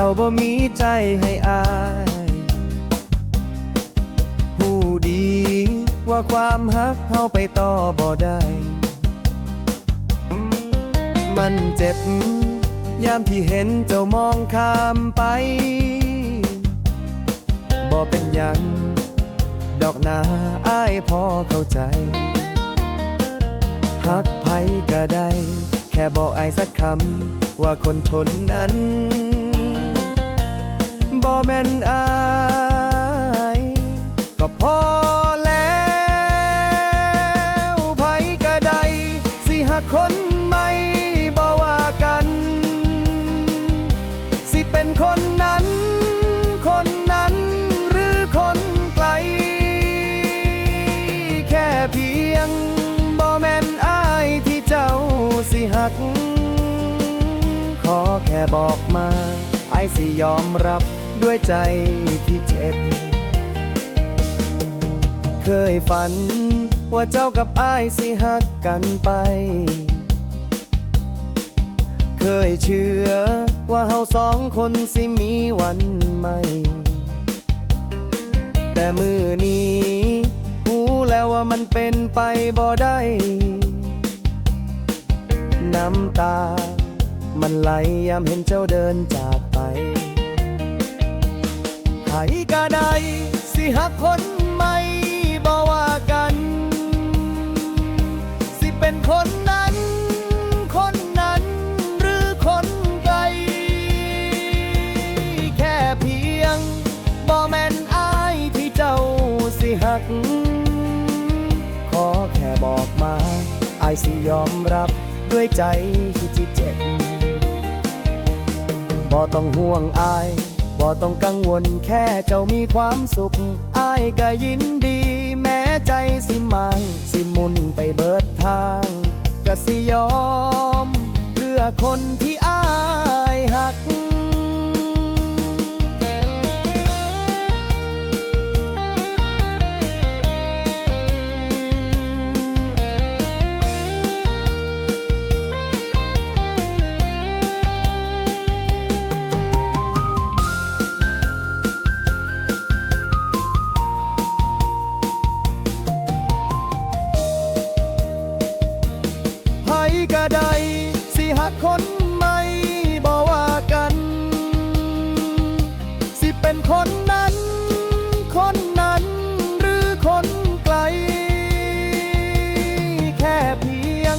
้าบ่มีใจให้อายหูดีว่าความฮักเฮาไปต่อบ่ได้ มันเจ็บ ยามที่เห็นเจ้ามองข้ามไป บ่เป็นหยัง ดอกนาอ้ายพอเข้าใจฮักไผก็ได้ แค่บอกอายสักคำ ว่าคนทนนั้น นอายก็พอแล้วไผก็ได้สิหักคนใหม่บ่ว่ากัน สิเป็นคนนั้น คนนั้นหรือคนไกล แค่เพียงบ่แม่นอายที่เจ้าสิหัก ขอแค่บอกมาไอสิยอมรับ ด้วยใจที่เจ็บ เคยฝันว่าเจ้ากับอายสิหักกันไป เคยเชื่อว่าเฮาสองคนสิมีวันใหม่ แต่มือนี้หูแล้วว่ามันเป็นไปบ่ได้ น้ำตา มันไหลยามเห็นเจ้าเดินจากไป ใครก็ได้สิหักคนใหม่บ่ว่ากัน สิเป็นคนนั้น คนนั้นหรือคนไกล แค่เพียงบ่แม่นอายที่เจ้าสิหัก ขอแค่บอกมาอายสิยอมรับด้วยใจที่เจ็บบ่ต้องห่วงอาย บ่ต้องกังวลแค่เจ้ามีความสุขอายก็ยินดี แม้ใจสิมังสิมุนไปเบิดทางก็สิยอม เพื่อคนที่ ผก็ได้สิหักคนใหม่บ่ว่ากัน สิเป็นคนนั้น คนนั้นหรือคนไกล แค่เพียง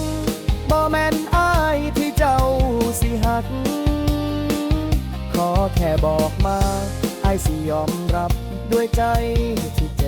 บ่แม่นอายที่เจ้าสิหัก ขอแค่บอกมาอายสิยอมรับด้วยใจที่